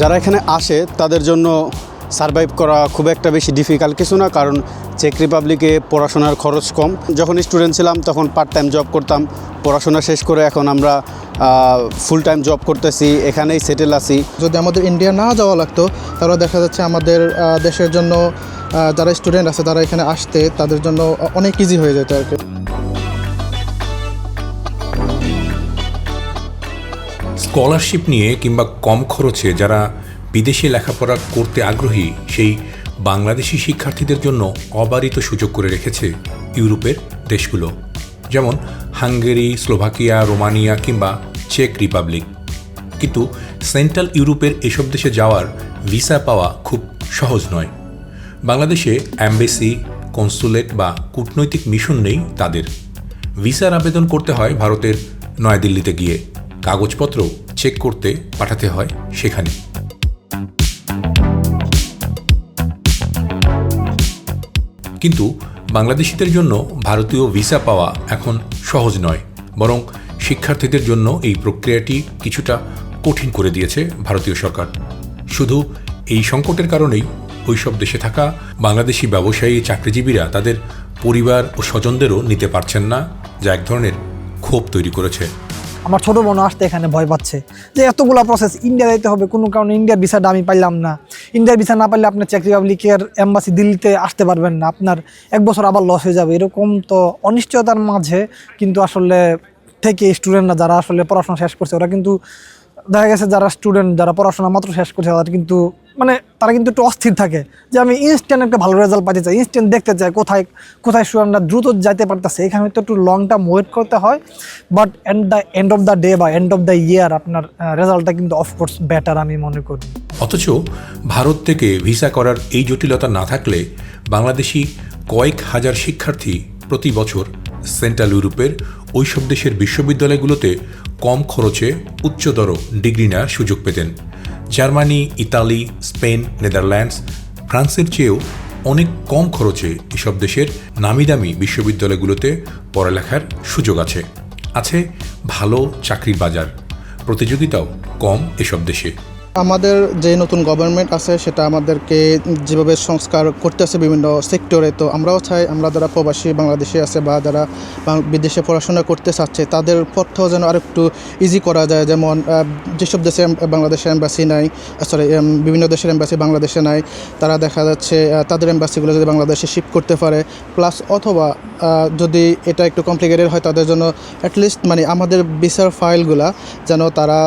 যারা এখানে আসে, তাদের জন্য সারভাইভ করা খুব একটা বেশি ডিফিকাল্ট কিছু না, কারণ চেক রিপাবলিকে পড়াশোনার খরচ কম। যখন স্টুডেন্ট ছিলাম, তখন পার্ট টাইম জব করতাম। পড়াশোনা শেষ করে এখন আমরা ফুল টাইম জব করতেছি, এখানেই সেটেল আছি। যদি আমাদের ইন্ডিয়া না যাওয়া লাগতো, তাহলে দেখা যাচ্ছে আমাদের দেশের জন্য যারা স্টুডেন্ট আছে, তারা এখানে আসতে, তাদের জন্য অনেক ইজি হয়ে যেত আর কি। স্কলারশিপ নিয়ে কিংবা কম খরচে যারা বিদেশে লেখাপড়া করতে আগ্রহী, সেই বাংলাদেশি শিক্ষার্থীদের জন্য অবারিত সুযোগ করে রেখেছে ইউরোপের দেশগুলো। যেমন হাঙ্গেরি, স্লোভাকিয়া, রোমানিয়া কিংবা চেক রিপাবলিক। কিন্তু সেন্ট্রাল ইউরোপের এসব দেশে যাওয়ার ভিসা পাওয়া খুব সহজ নয়। বাংলাদেশে অ্যাম্বাসি, কনসুলেট বা কূটনৈতিক মিশন নেই তাদের। ভিসার আবেদন করতে হয় ভারতের নয়াদিল্লিতে গিয়ে। কাগজপত্র চেক করতে পাঠাতে হয় সেখানে। কিন্তু বাংলাদেশিদের জন্য ভারতীয় ভিসা পাওয়া এখন সহজ নয়, বরং শিক্ষার্থীদের জন্য এই প্রক্রিয়াটি কিছুটা কঠিন করে দিয়েছে ভারতীয় সরকার। শুধু এই সংকটের কারণেই ওইসব দেশে থাকা বাংলাদেশি ব্যবসায়ী, চাকরিজীবীরা তাদের পরিবার ও স্বজনদেরও নিতে পারছেন না, যা এক ধরনের ক্ষোভ তৈরি করেছে। আমার ছোট বোন আসতে এখানে ভয় পাচ্ছে। যে এতগুলা প্রসেস ইন্ডিয়া যাইতে হবে, কোনো কারণে ইন্ডিয়ার ভিসাটা আমি পাইলাম না। ইন্ডিয়ার ভিসা না পাইলে আপনার চেক রিপাবলিকের এম্বাসি দিল্লিতে আসতে পারবেন না। আপনার এক বছর আবার লস হয়ে যাবে। এরকম তো অনিশ্চয়তার মাঝে কিন্তু আসলে থেকে স্টুডেন্টরা যারা আসলে পড়াশোনা শেষ করছে, ওরা কিন্তু দেখা গেছে যারা স্টুডেন্ট যারা পড়াশোনা মাত্র শেষ করছে তারা কিন্তু মানে তারা কিন্তু একটু অস্থির থাকে যে আমি ইনস্ট্যান্ট একটা ভালো রেজাল্ট পাইতে চাই ইনস্ট্যান্ট দেখতে চাই কোথায় কোথায় স্টুডেন্টরা দ্রুত যাইতে পারতেছে। এখানে তো একটু লং টার্ম ওয়েট করতে হয় but end the end of the day বা এন্ড অফ দ্য ইয়ার আপনার রেজাল্টটা কিন্তু অফকোর্স বেটার আমি মনে করি। অথচ ভারত থেকে ভিসা করার এই জটিলতা না থাকলে বাংলাদেশি কয়েক হাজার শিক্ষার্থী প্রতি বছর সেন্ট্রাল ইউরোপের ওইসব দেশের বিশ্ববিদ্যালয়গুলোতে কম খরচে উচ্চতর ডিগ্রি নেওয়ার সুযোগ পেতেন। জার্মানি, ইতালি, স্পেন, নেদারল্যান্ডস, ফ্রান্সের চেয়েও অনেক কম খরচে এসব দেশের নামি দামি বিশ্ববিদ্যালয়গুলোতে পড়ালেখার সুযোগ আছে। আছে ভালো চাকরির বাজার। প্রতিযোগিতাও কম এসব দেশে। আমাদের যে নতুন গভর্নমেন্ট আছে, সেটা আমাদেরকে যেভাবে সংস্কার করতেছে বিভিন্ন সেক্টরে তো আমরাও চাই, আমরা যারা প্রবাসী বাংলাদেশে আছে বা যারা বিদেশে পড়াশোনা করতে চাচ্ছে, তাদের পথটাও যেন আরেকটু ইজি করা যায়। যেমন যেসব দেশে বাংলাদেশের এম্বাসি নাই সরি বিভিন্ন দেশের এম্বাসি বাংলাদেশে নাই, তারা দেখা যাচ্ছে তাদের এম্বাসিগুলো যদি বাংলাদেশে শিফট করতে পারে প্লাস অথবা যদি এটা একটু কমপ্লিকেটেড হয়, তাদের জন্য অ্যাটলিস্ট মানে আমাদের বিচার ফাইলগুলা যেন তারা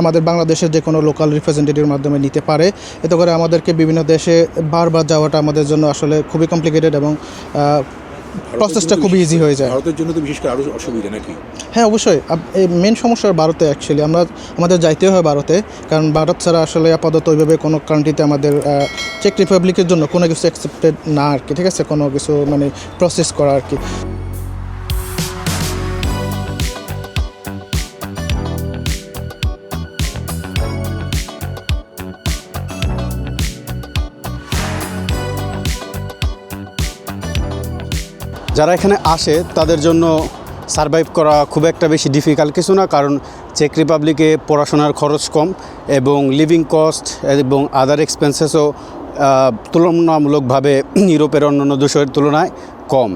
আমাদের বাংলাদেশের যে কোনো লোকাল রিপ্রেজেন্টেটিভের মাধ্যমে নিতে পারে। এতে করে আমাদেরকে বিভিন্ন দেশে বারবার যাওয়াটা আমাদের জন্য আসলে খুবই কমপ্লিকেটেড এবং প্রসেসটা খুবই ইজি হয়ে যায়। ভারতের জন্য তো বিশেষ করে আরও অসুবিধা নাকি? হ্যাঁ অবশ্যই। এই মেন সমস্যা ভারতে অ্যাকচুয়ালি আমরা আমাদের যাইতে হয় ভারতে কারণ ভারত ছাড়া আসলে আপাতত ওইভাবে কোনো কান্ট্রিতে আমাদের চেক রিপাবলিকের জন্য কোনো কিছু অ্যাকসেপ্টেড না আর কি। ঠিক আছে? কোনো কিছু মানে প্রসেস করা আর কি। যারা এখানে আসে, তাদের জন্য সারভাইভ করা খুব একটা বেশি ডিফিকাল্ট কিছু না, কারণ চেক রিপাবলিকে পড়াশোনার খরচ কম এবং লিভিং কস্ট এবং আদার এক্সপেন্সেসও তুলনামূলকভাবে ইউরোপের অন্যান্য দেশের তুলনায় কম।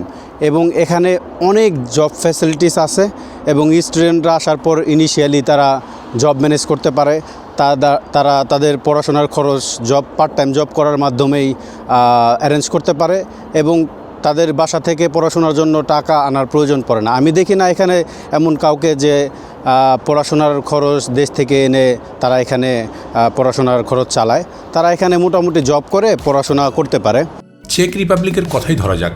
এবং এখানে অনেক জব ফ্যাসিলিটিস আছে এবং স্টুডেন্টরা আসার পর ইনিশিয়ালি তারা জব ম্যানেজ করতে পারে। তারা তাদের পড়াশোনার খরচ জব পার্ট টাইম জব করার মাধ্যমেই অ্যারেঞ্জ করতে পারে এবং তাদের বাসা থেকে পড়াশোনার জন্য টাকা আনার প্রয়োজন পড়ে না। আমি দেখি না এখানে এমন কাউকে যে পড়াশোনার খরচ দেশ থেকে এনে তারা এখানে পড়াশোনার খরচ চালায়। তারা এখানে মোটামুটি জব করে, পড়াশোনা করতে পারে। চেক রিপাবলিকের কথাই ধরা যাক।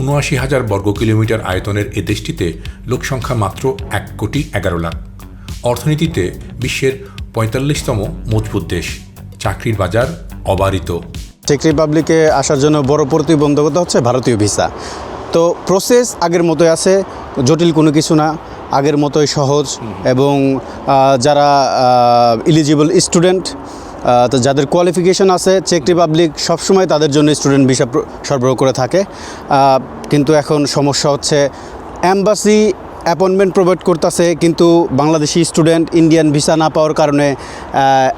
উনআশি হাজার বর্গ কিলোমিটার আয়তনের এ দেশটিতে লোকসংখ্যা মাত্র এক কোটি এগারো লাখ। অর্থনীতিতে বিশ্বের পঁয়তাল্লিশতম মজবুত দেশ। চাকরির বাজার অবারিত। চেক রিপাবলিকে আসার জন্য বড় প্রতিবন্ধকতা হচ্ছে ভারতীয় ভিসা। তো প্রসেস আগের মতোই আছে, জটিল কোনো কিছু না, আগের মতোই সহজ এবং যারা ইলিজিবল স্টুডেন্ট তো যাদের কোয়ালিফিকেশন আছে, চেক রিপাবলিক সবসময় তাদের জন্য স্টুডেন্ট ভিসা সরবরাহ করে থাকে। কিন্তু এখন সমস্যা হচ্ছে অ্যাম্বাসি অ্যাপয়েন্টমেন্ট প্রোভাইড করতেছে, কিন্তু বাংলাদেশি স্টুডেন্ট ইন্ডিয়ান ভিসা না পাওয়ার কারণে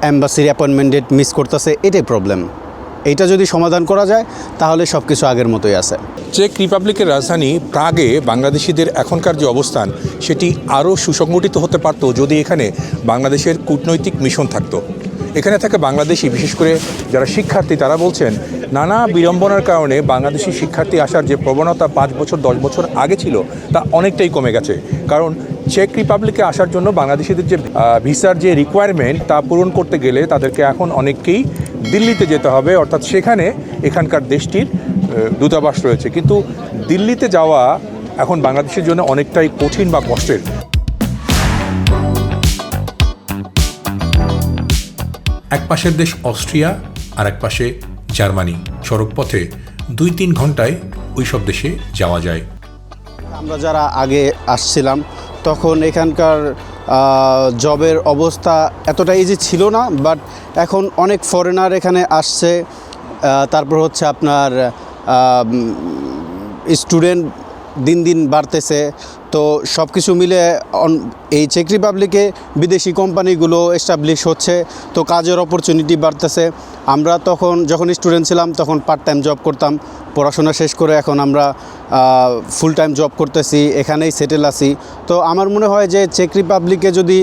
অ্যাম্বাসির অ্যাপয়েন্টমেন্ট ডেট মিস করতেছে, এটাই প্রবলেম এইটা যদি সমাধান করা যায়, তাহলে সব কিছু আগের মতোই আছে। চেক রিপাবলিকের রাজধানী প্রাগে বাংলাদেশিদের এখনকার যে অবস্থান, সেটি আরও সুসংগঠিত হতে পারত যদি এখানে বাংলাদেশের কূটনৈতিক মিশন থাকতো। এখানে থাকা বাংলাদেশি, বিশেষ করে যারা শিক্ষার্থী, তারা বলছেন, নানা বিড়ম্বনার কারণে বাংলাদেশি শিক্ষার্থী আসার যে প্রবণতা পাঁচ বছর, দশ বছর আগে ছিল, তা অনেকটাই কমে গেছে। কারণ চেক রিপাবলিকে আসার জন্য বাংলাদেশিদের যে ভিসার যে রিকোয়ারমেন্ট তা পূরণ করতে গেলে তাদেরকে এখন অনেককেই দিল্লিতে যেতে হবে অর্থাৎ সেখানে এখানকার দেশটির দূতাবাস রয়েছে। কিন্তু দিল্লিতে যাওয়া এখন বাংলাদেশের জন্য অনেকটাই কঠিন বা কষ্টের। এক পাশের দেশ অস্ট্রিয়া আর এক পাশে জার্মানি। সড়কপথে দুই তিন ঘন্টায় ওই সব দেশে যাওয়া যায়। আমরা যারা আগে আসছিলাম তখন এখানকার জবের অবস্থা এতটা ইজি ছিল না বাট এখন অনেক ফরেনার এখানে আসছে। তারপর হচ্ছে আপনার স্টুডেন্ট দিন দিন বাড়তেছে। তো সব কিছু মিলে এই চেক রিপাবলিকে বিদেশি কোম্পানিগুলো এস্টাবলিশ হচ্ছে, তো কাজের অপরচুনিটি বাড়তেছে। আমরা তখন যখন স্টুডেন্ট ছিলাম, তখন পার্ট টাইম জব করতাম। পড়াশোনা শেষ করে এখন আমরা ফুল টাইম জব করতেছি, এখানেই সেটেল আছি। তো আমার মনে হয় যে চেক রিপাবলিকে যদি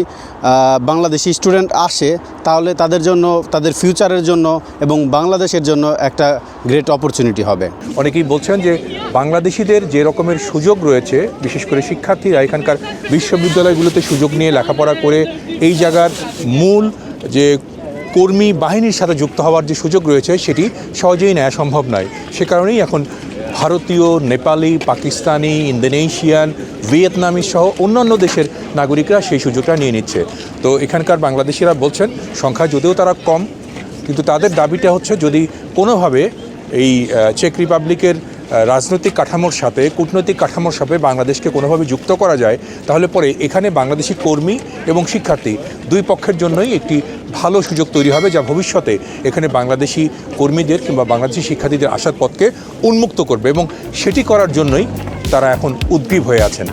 বাংলাদেশি স্টুডেন্ট আসে, তাহলে তাদের জন্য, তাদের ফিউচারের জন্য এবং বাংলাদেশের জন্য একটা গ্রেট অপরচুনিটি হবে। অনেকেই বলছেন যে বাংলাদেশিদের যে রকমের সুযোগ রয়েছে, বিশেষ করে শিক্ষার্থীরা এখানকার বিশ্ববিদ্যালয়গুলোতে সুযোগ নিয়ে লেখাপড়া করে এই জায়গার মূল যে কর্মী বাহিনীর সাথে যুক্ত হওয়ার যে সুযোগ রয়েছে, সেটি সহজেই নেওয়া সম্ভব নয়। সে কারণেই এখন ভারতীয়, নেপালি, পাকিস্তানি, ইন্দোনেশিয়ান, ভিয়েতনামি সহ অন্যান্য দেশের নাগরিকরা সেই সুযোগটা নিয়ে নিচ্ছে। তো এখানকার বাংলাদেশিরা বলছেন, সংখ্যা যদিও তারা কম, কিন্তু তাদের দাবিটা হচ্ছে যদি কোনোভাবে এই চেক রিপাবলিকের রাজনৈতিক কাঠামোর সাথে, কূটনৈতিক কাঠামোর সাথে বাংলাদেশকে কোনোভাবে যুক্ত করা যায়, তাহলে পরে এখানে বাংলাদেশি কর্মী এবং শিক্ষার্থী দুই পক্ষের জন্যই একটি ভালো সুযোগ তৈরি হবে যা ভবিষ্যতে এখানে বাংলাদেশি কর্মীদের কিংবা বাংলাদেশি শিক্ষার্থীদের আসার পথকে উন্মুক্ত করবে এবং সেটি করার জন্যই তারা এখন উদ্গ্রীব হয়ে আছেন।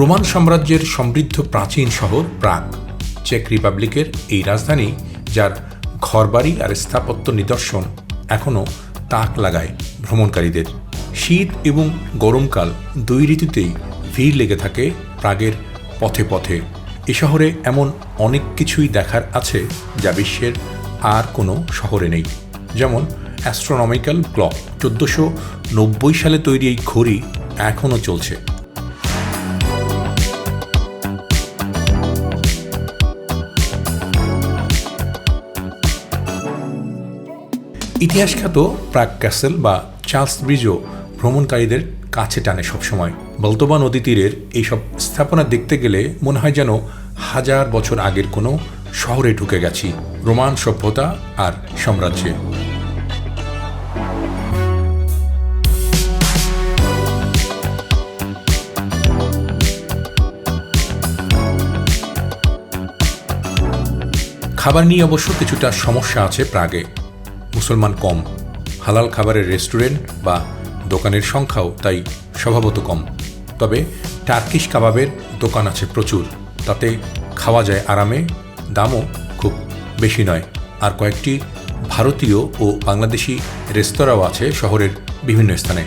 রোমান সাম্রাজ্যের সমৃদ্ধ প্রাচীন শহর প্রাগ, চেক রিপাবলিকের এই রাজধানী, যার ঘরবাড়ি আর স্থাপত্য নিদর্শন এখনও তাক লাগায় ভ্রমণকারীদের। শীত এবং গরমকাল দুই ঋতুতেই ভিড় লেগে থাকে প্রাগের পথে পথে। এ শহরে এমন অনেক কিছুই দেখার আছে যা বিশ্বের আর কোনো শহরে নেই। যেমন অ্যাস্ট্রোনমিক্যাল ক্লক চোদ্দোশো নব্বই সালে তৈরি এই ঘড়ি এখনও চলছে। ইতিহাসখ্যাত প্রাক ক্যাসেল বা চার্লস ব্রিজও ভ্রমণকারীদের কাছে টানে সবসময়। বলতবা নদী তীরের এইসব স্থাপনা দেখতে গেলে মনে হয় যেন হাজার বছর আগের কোনো শহরে ঢুকে গেছি, রোমান সভ্যতা আর সাম্রাজ্যে। খাবার নিয়ে অবশ্য কিছুটা সমস্যা আছে প্রাগে। মুসলমান কম। হালাল খাবারের রেস্টুরেন্ট বা দোকানের সংখ্যাও তাই স্বভাবত কম। তবে টার্কিশ কাবাবের দোকান আছে প্রচুর। তাতে খাওয়া যায় আরামে, দামও খুব বেশি নয়। আর কয়েকটি ভারতীয় ও বাংলাদেশি রেস্তোরাঁও আছে শহরের বিভিন্ন স্থানে।